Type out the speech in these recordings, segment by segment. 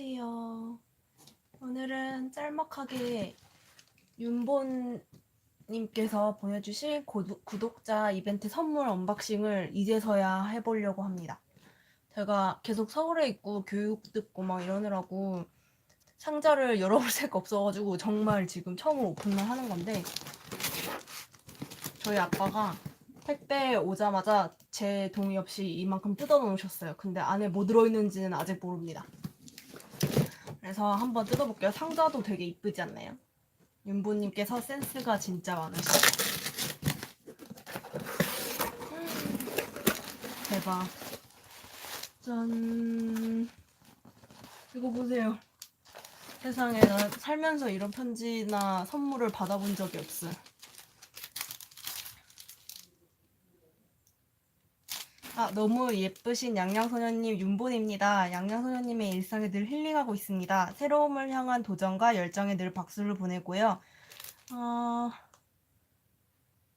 안녕하세요. 오늘은 짤막하게 윤본님께서 보내주신 고두- 구독자 이벤트 선물 언박싱을 이제서야 해보려고 합니다. 제가 계속 서울에 있고 교육 듣고 막 이러느라고 상자를 열어볼 새가 없어가지고 정말 지금 처음으로 오픈을 하는 건데 저희 아빠가 택배 오자마자 제 동의 없이 이만큼 뜯어 놓으셨어요. 근데 안에 뭐 들어있는지는 아직 모릅니다. 그래서 한번 뜯어볼게요. 상자도 되게 이쁘지 않나요? 윤보님께서 센스가 진짜 많으시죠. 대박. 짠. 이거 보세요. 세상에 나 살면서 이런 편지나 선물을 받아본 적이 없어요. 아, 너무 예쁘신 양양소녀님 윤본입니다. 양양소녀님의 일상에 늘 힐링하고 있습니다. 새로움을 향한 도전과 열정에 늘 박수를 보내고요. 어...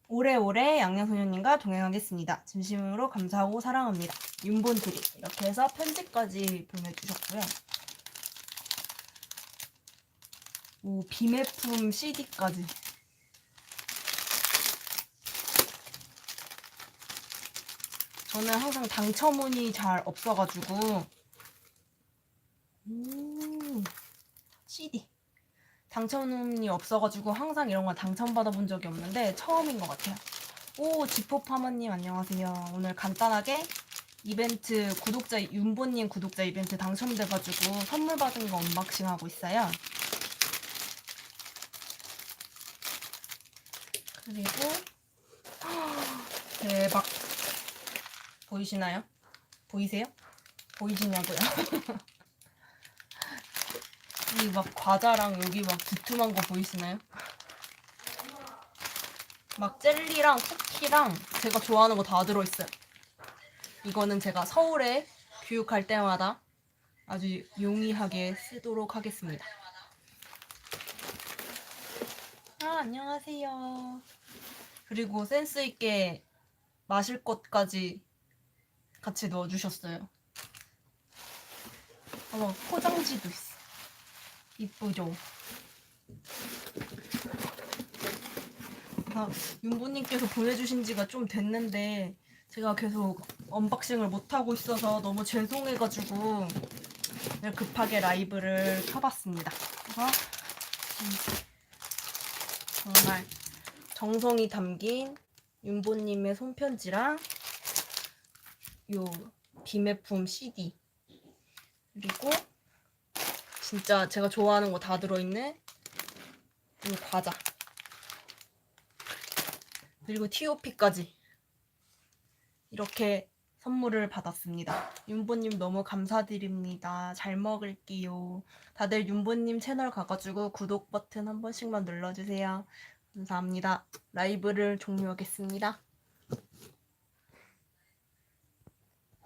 오래오래 양양소녀님과 동행하겠습니다. 진심으로 감사하고 사랑합니다. 윤본 드립. 이렇게 해서 편지까지 보내주셨고요. 오, 비매품 CD까지. 저는 항상 당첨운이 잘 없어가지고 오, CD 당첨운이 없어가지고 항상 이런 거 당첨받아 본 적이 없는데 처음인 것 같아요. 오 지포파마님 안녕하세요. 오늘 간단하게 이벤트 구독자 윤보님 구독자 이벤트 당첨돼가지고 선물 받은 거 언박싱 하고 있어요. 그리고 대박 보이시나요? 보이세요? 보이시냐고요? 이 막 과자랑 여기 막 두툼한 거 보이시나요? 막 젤리랑 쿠키랑 제가 좋아하는 거 다 들어있어요. 이거는 제가 서울에 교육할 때마다 아주 용이하게 쓰도록 하겠습니다. 아, 안녕하세요. 그리고 센스 있게 마실 것까지 같이 넣어주셨어요. 어머, 포장지도 있어. 이쁘죠? 아, 윤보님께서 보내주신 지가 좀 됐는데, 제가 계속 언박싱을 못하고 있어서 너무 죄송해가지고, 급하게 라이브를 켜봤습니다. 그래서, 음, 정말 정성이 담긴 윤보님의 손편지랑, 요 비매품 CD 그리고 진짜 제가 좋아하는 거 다 들어있는 요 과자 그리고 TOP까지 이렇게 선물을 받았습니다. 윤보님 너무 감사드립니다. 잘 먹을게요. 다들 윤보님 채널 가가지고 구독 버튼 한 번씩만 눌러주세요. 감사합니다. 라이브를 종료하겠습니다.